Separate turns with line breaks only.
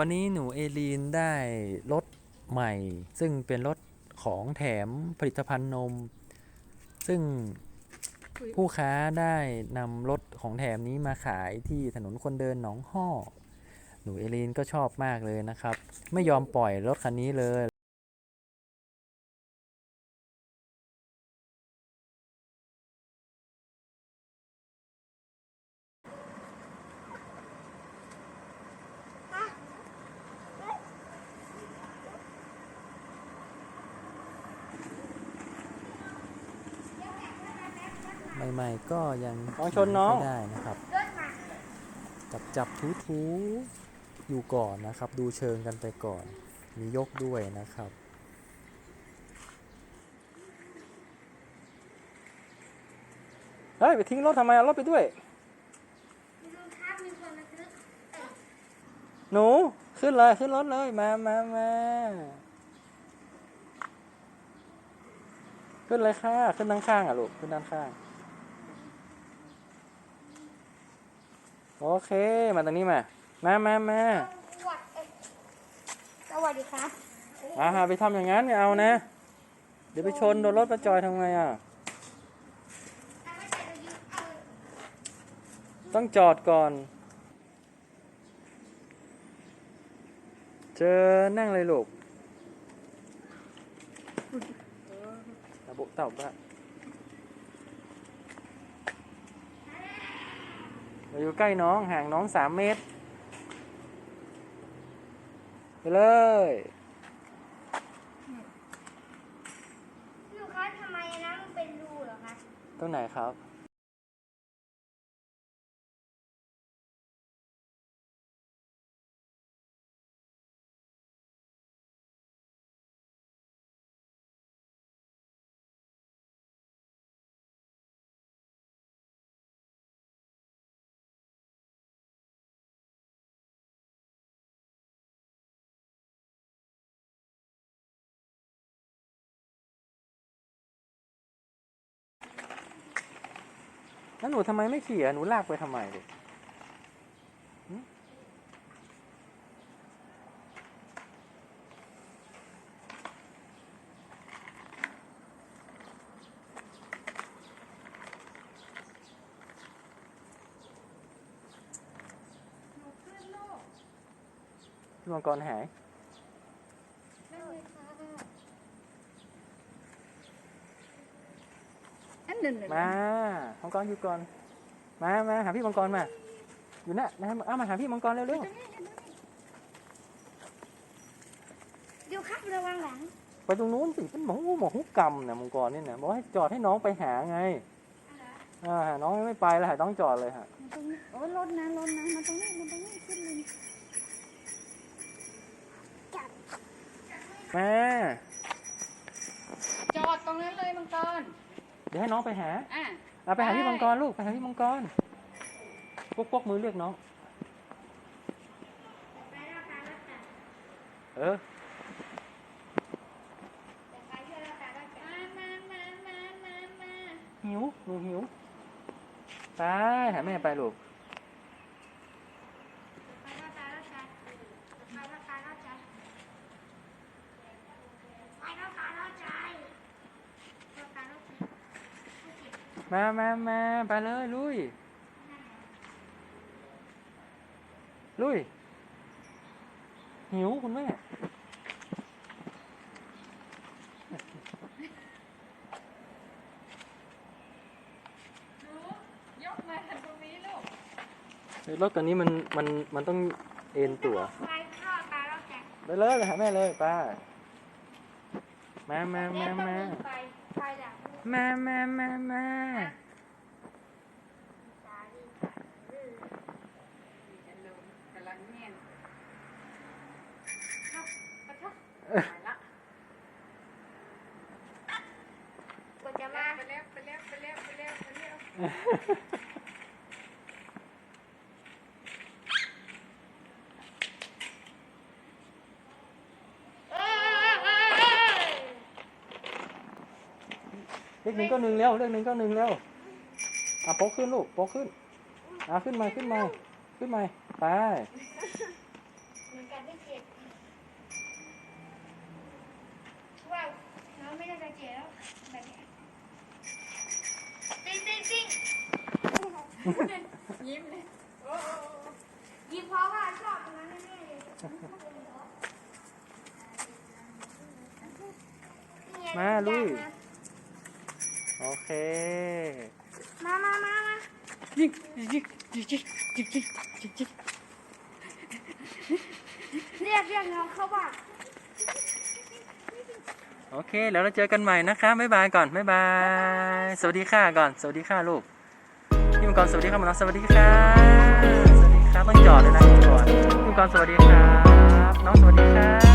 วันนี้หนูเอลีนได้รถใหม่ ซึ่งเป็นรถของแถมผลิตภัณฑ์นม ซึ่งผู้ค้าได้นำรถของแถมนี้มาขายที่ถนนคนเดินหนองห้อ หนูเอลีนก็ชอบมากเลยนะครับ ไม่ยอมปล่อยรถคันนี้เลย ใหม่ๆก็ยัง
น้องชนน้อง
ไม่ได้นะครับ จับจับทูทูๆอยู่ก่อนนะครับ ดูเชิงกันไปก่อน มียกด้วยนะครับ
เฮ้ย ไปทิ้งรถทำไมเอารถไปด้วย
ดูครับมีคนมาซื้อเอ่อ
หนู ขึ้นเลย ขึ้นรถเลย มามามาขึ้นเลยค่ะ ขึ้นด้านข้างอะลูก ขึ้นด้านข้าง โอเค มาตรงนี้มา มามามา
สวัสดีสวัสดีครับ
อ่าไปทำอย่างนั้นไม่เอานะ เดี๋ยวไปชนโดนรถประจอยทำไงอะ ต้องจอดก่อน เจอนั่งเลยลูกระบุเต่าบ้า เราอยู่ใกล้น้องห่างน้องสามเมตร ไปเลย
ลูกค้าทำไมนะมันเป็นรูเหรอคะ
ตรงไหนครับ แล้วหนูทำไมไม่ขี่อะหนูลากไปทำไมลูกมังกรหาย
นั่นเลยค่ะ
อันหนึ่งเลย
มามังกรอยู่ก่อน มามาหาพี่มังกรมา อยู่น่ะนะเอามาหาพี่มังกรเร็ว
เดี๋ยวครับระวังหลัง
ๆไปตรงนู้นสิเป็นหมอหูหมอหูกรรมนะมังกรนี่นะบอกให้จอดให้น้องไปหาไงอ่าน้องไม่ไปแล้วหาต้องจอดเลยฮะ
มันตรงนี้โอ้ยรถนะรถนะมันตรงนี้มันตรงนี้ขึ้นเลย
มา
จอดตรงนั้นเลยมังกร
เดี๋ยวให้น้องไปหา
อะ
เอาไปหาพี่มังกรลูกไปหาพี่มังกรพวกพวกมือเรียกน้อง
ไปแล้วค่ะแล้วค่ะ
เออ
แต่ไปเยอะแล้วค่ะแล้วค่ะ
มามามามามา
หิวหนูหิว ไปหาแม่ไปลูก
ไปแล้วค่ะแล้วค่ะไปแล้วค่ะแล้วค่ะไปแล้วค่ะแล้วค่ะแล้วค่ะแล้วค่ะโอเค
มามามาไปเลยลุย ลุย หิวคุณแม่
หนูยกมาตรงนี้ลูก
รถคันนี้มันมันมันต้องเอ็นตัว
ไปเข้าไปแล้วค่ะ
ไปเลยไปหาแม่เลยไป้า มามามามา
ไปไปหลัง
มามามามา
ตาดีดื้อ
จะลงกำลังเนียนเข้าไปเข้าไปละ
กว่าจะมา
ไปแล้วไปแล้วไปแล้วไปแล้วไปแล้ว
เล
ขหนึ่งก็หนึ่งแล้วเลขหนึ่งก็หนึ่งแล้วอะโป๊ขึ้นลูกโป๊ขึ้นอะขึ้นมาขึ้นมาขึ้นมาไป
ยิ้
มเลย
ยิ้มเพราะว่าชอบตรงนั้นแน่เลย
มาลุย โอเค
มามามามา
ยิกยิกยิกยิกยิกยิกยิกยิก
เรียกเรียกน้องเข้าบ้าน
โอเค แล้วเราเจอกันใหม่นะคะบ๊ายบายก่อนบ๊ายบาย สวัสดีค่ะก่อน สวัสดีค่ะลูกพี่มังกรสวัสดีครับน้องสวัสดีค่ะ สวัสดีครับต้องจอดเลยนะพี่มังกรพี่มังกรสวัสดีครับ น้องสวัสดีครับ